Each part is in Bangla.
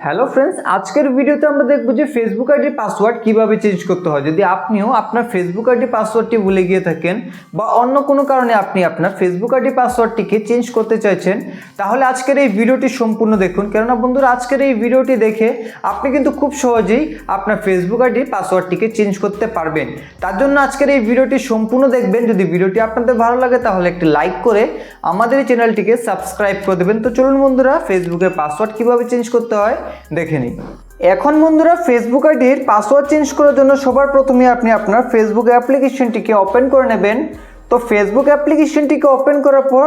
হ্যালো ফ্রেন্ডস আজকের ভিডিওতে আমরা দেখব যে ফেসবুক আইডির পাসওয়ার্ড কীভাবে চেঞ্জ করতে হয়। যদি আপনিও আপনার ফেসবুক আইডি পাসওয়ার্ডটি ভুলে গিয়ে থাকেন বা অন্য কোনো কারণে আপনি আপনার ফেসবুক আইডি পাসওয়ার্ডটিকে চেঞ্জ করতে চাইছেন, তাহলে আজকের এই ভিডিওটি সম্পূর্ণ দেখুন। কেননা বন্ধুরা, আজকের এই ভিডিওটি দেখে আপনি কিন্তু খুব সহজেই আপনার ফেসবুক আইডির পাসওয়ার্ডটিকে চেঞ্জ করতে পারবেন। তার জন্য আজকের এই ভিডিওটি সম্পূর্ণ দেখবেন। যদি ভিডিওটি আপনাদের ভালো লাগে, তাহলে একটি লাইক করে আমাদের এই চ্যানেলটিকে সাবস্ক্রাইব করে দেবেন। তো চলুন বন্ধুরা ফেসবুকের পাসওয়ার্ড কীভাবে চেঞ্জ করতে হয় দেখে নিই। এখন বন্ধুরা ফেসবুক আইডির পাসওয়ার্ড চেঞ্জ করার জন্য সবার প্রথমে আপনি আপনার ফেসবুক অ্যাপ্লিকেশনটিকে ওপেন করে নেবেন। তো ফেসবুক অ্যাপ্লিকেশনটিকে ওপেন করার পর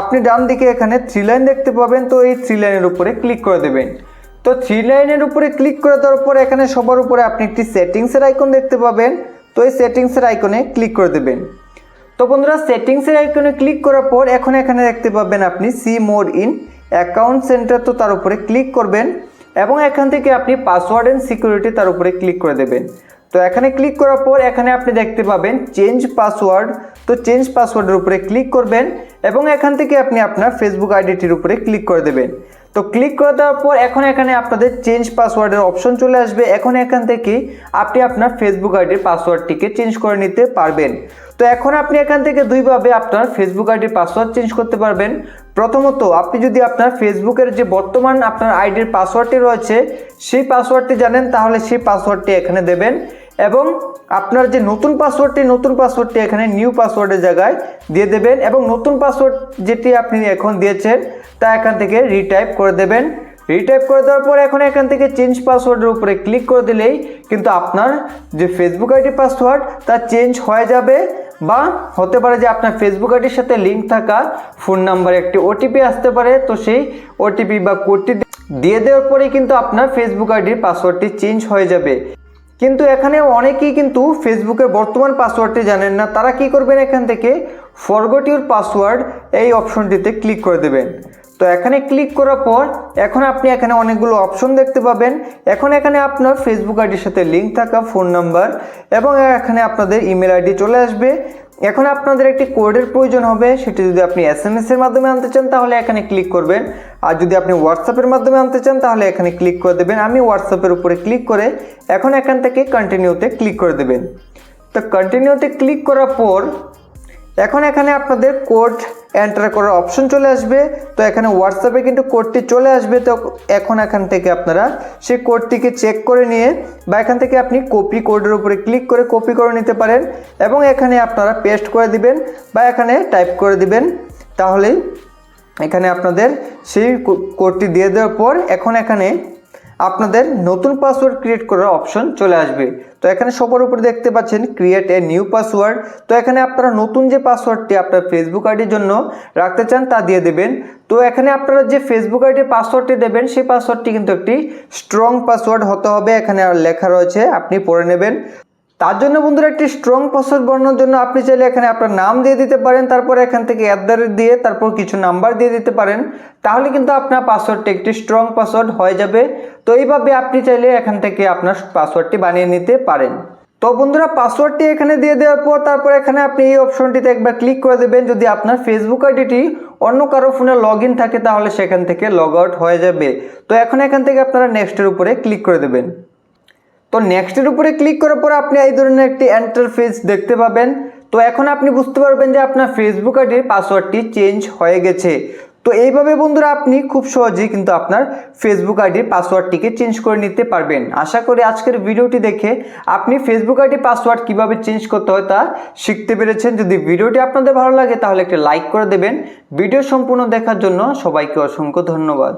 আপনি ডান দিকে এখানে থ্রি লাইন দেখতে পাবেন। তো এই থ্রি লাইনের উপরে ক্লিক করে দেবেন। তো থ্রি লাইনের উপরে ক্লিক করে দেওয়ার পর এখানে সবার উপরে আপনি একটি সেটিংসের আইকন দেখতে পাবেন। তো এই সেটিংসের আইকনে ক্লিক করে দেবেন। তো বন্ধুরা সেটিংসের আইকনে ক্লিক করার পর এখন এখানে দেখতে পাবেন আপনি see more in account centre তো তার উপরে ক্লিক করবেন। এবং এখান থেকে আপনি পাসওয়ার্ড অ্যান্ড সিকিউরিটি তার উপরে ক্লিক করে দেবেন। তো এখানে ক্লিক করার পর এখানে আপনি দেখতে পাবেন চেঞ্জ পাসওয়ার্ড তো চেঞ্জ পাসওয়ার্ডের উপরে ক্লিক করবেন এবং এখান থেকে আপনি আপনার ফেসবুক আইডিটির উপরে ক্লিক করে দেবেন। তো ক্লিক করে দেওয়ার পর এখন এখানে আপনাদের চেঞ্জ পাসওয়ার্ডের অপশন চলে আসবে। এখন এখান থেকে আপনি আপনার ফেসবুক আইডির পাসওয়ার্ডটিকে চেঞ্জ করে নিতে পারবেন। তো এখন আপনি এখান থেকে দুইভাবে আপনার ফেসবুক আইডির পাসওয়ার্ড চেঞ্জ করতে পারবেন। প্রথমত, আপনি যদি আপনার ফেসবুকের যে বর্তমান আপনার আইডির পাসওয়ার্ডটি রয়েছে, সেই পাসওয়ার্ডটি জানেন, তাহলে সেই পাসওয়ার্ডটি এখানে দেবেন। এবং আপনার যে নতুন পাসওয়ার্ডটি নতুন পাসওয়ার্ডটি এখানে নিউ পাসওয়ার্ডের জায়গায় দিয়ে দেবেন এবং নতুন পাসওয়ার্ড যেটি আপনি এখন দিয়েছেন, তা এখান থেকে রিটাইপ করে দেবেন। রিটাইপ করে দেওয়ার পর এখন এখান থেকে চেঞ্জ পাসওয়ার্ডের উপরে ক্লিক করে দিলেই কিন্তু আপনার যে ফেসবুক আইডি পাসওয়ার্ড তা চেঞ্জ হয়ে যাবে বা হতে পারে যে আপনার ফেসবুক আইডির সাথে লিঙ্ক থাকা ফোন নাম্বারে একটি ওটিপি আসতে পারে, তো সেই ওটিপি বা কোডটি দিয়ে দেওয়ার পরেই কিন্তু আপনার ফেসবুক আইডির পাসওয়ার্ডটি চেঞ্জ হয়ে যাবে। কিন্তু এখানে অনেকেই কিন্তু ফেসবুকের বর্তমান পাসওয়ার্ডটি জানেন না। তারা কি করবেন এখান থেকে? ফরগট ইউর পাসওয়ার্ড এই অপশনটিতে ক্লিক করে দেবেন। তো এখানে ক্লিক করার পর এখন আপনি এখানে অনেকগুলো অপশন দেখতে পাবেন। এখন এখানে আপনার ফেসবুক আইডির সাথে লিঙ্ক থাকা ফোন নাম্বার এবং এখানে আপনাদের ইমেল আইডি চলে আসবে। এখন আপনাদের একটি কোডের প্রয়োজন হবে, সেটি যদি আপনি এস এম এর মাধ্যমে আনতে চান, তাহলে এখানে ক্লিক করবেন। আর যদি আপনি হোয়াটসঅ্যাপের মাধ্যমে আনতে চান, তাহলে এখানে ক্লিক করে দেবেন। আমি হোয়াটসঅ্যাপের উপরে ক্লিক করে এখন এখান থেকে কন্টিনিউতে ক্লিক করে দেবেন। তো কন্টিনিউতে ক্লিক করার পর, এখন এখানে আপনাদের কোড এন্টার করার অপশন চলে আসবে। তো এখানে হোয়াটসঅ্যাপে কিন্তু কোডটি চলে আসবে। তো এখন এখান থেকে আপনারা সেই কোডটিকে চেক করে নিয়ে বা এখান থেকে আপনি কপি কোডের উপরে ক্লিক করে কপি করে নিতে পারেন এবং এখানে আপনারা পেস্ট করে দিবেন বা এখানে টাইপ করে দিবেন। তাহলেই এখানে আপনাদের সেই কোডটি দিয়ে দেওয়ার পর এখন এখানে আপনাদের নতুন পাসওয়ার্ড ক্রিয়েট করার অপশন চলে আসবে। তো এখানে সবার উপরে দেখতে পাচ্ছেন ক্রিয়েট এ নিউ পাসওয়ার্ড তো এখানে আপনারা নতুন যে পাসওয়ার্ডটি আপনার ফেসবুক আইডির জন্য রাখতে চান তা দিয়ে দেবেন। তো এখানে আপনারা যে ফেসবুক আইডির পাসওয়ার্ডটি দেবেন, সেই পাসওয়ার্ডটি কিন্তু একটি স্ট্রং পাসওয়ার্ড হতে হবে। এখানে আর লেখা রয়েছে, আপনি পড়ে নেবেন। তার জন্য বন্ধুরা, একটি স্ট্রং পাসওয়ার্ড বানানোর জন্য আপনি চাইলে এখানে আপনার নাম দিয়ে দিতে পারেন, তারপর এখান থেকে অ্যাট দ্য দিয়ে তারপর কিছু নাম্বার দিয়ে দিতে পারেন। তাহলে কিন্তু আপনার পাসওয়ার্ডটি একটি স্ট্রং পাসওয়ার্ড হয়ে যাবে। তো এইভাবে আপনি চাইলে এখান থেকে আপনার পাসওয়ার্ডটি বানিয়ে নিতে পারেন। তো বন্ধুরা পাসওয়ার্ডটি এখানে দিয়ে দেওয়ার পর তারপর এখানে আপনি এই অপশনটিতে একবার ক্লিক করে দেবেন। যদি আপনার ফেসবুক আইডিটি অন্য কারও ফোনে লগ ইন থাকে, তাহলে সেখান থেকে লগ আউট হয়ে যাবে। তো এখন এখান থেকে আপনারা নেক্সটের উপরে ক্লিক করে দেবেন। তো নেক্সটের উপরে ক্লিক করার পর আপনি এই ধরনের একটি এন্টারফেস দেখতে পাবেন। তো এখন আপনি বুঝতে পারবেন যে আপনার ফেসবুক আইডির পাসওয়ার্ডটি চেঞ্জ হয়ে গেছে। তো এইভাবে বন্ধুরা আপনি খুব সহজেই কিন্তু আপনার ফেসবুক আইডির পাসওয়ার্ডটিকে চেঞ্জ করে নিতে পারবেন। আশা করি আজকের ভিডিওটি দেখে আপনি ফেসবুক আইডি পাসওয়ার্ড কীভাবে চেঞ্জ করতে হয় তা শিখতে পেরেছেন। যদি ভিডিওটি আপনাদের ভালো লাগে তাহলে একটা লাইক করে দেবেন। ভিডিও সম্পূর্ণ দেখার জন্য সবাইকে অসংখ্য ধন্যবাদ।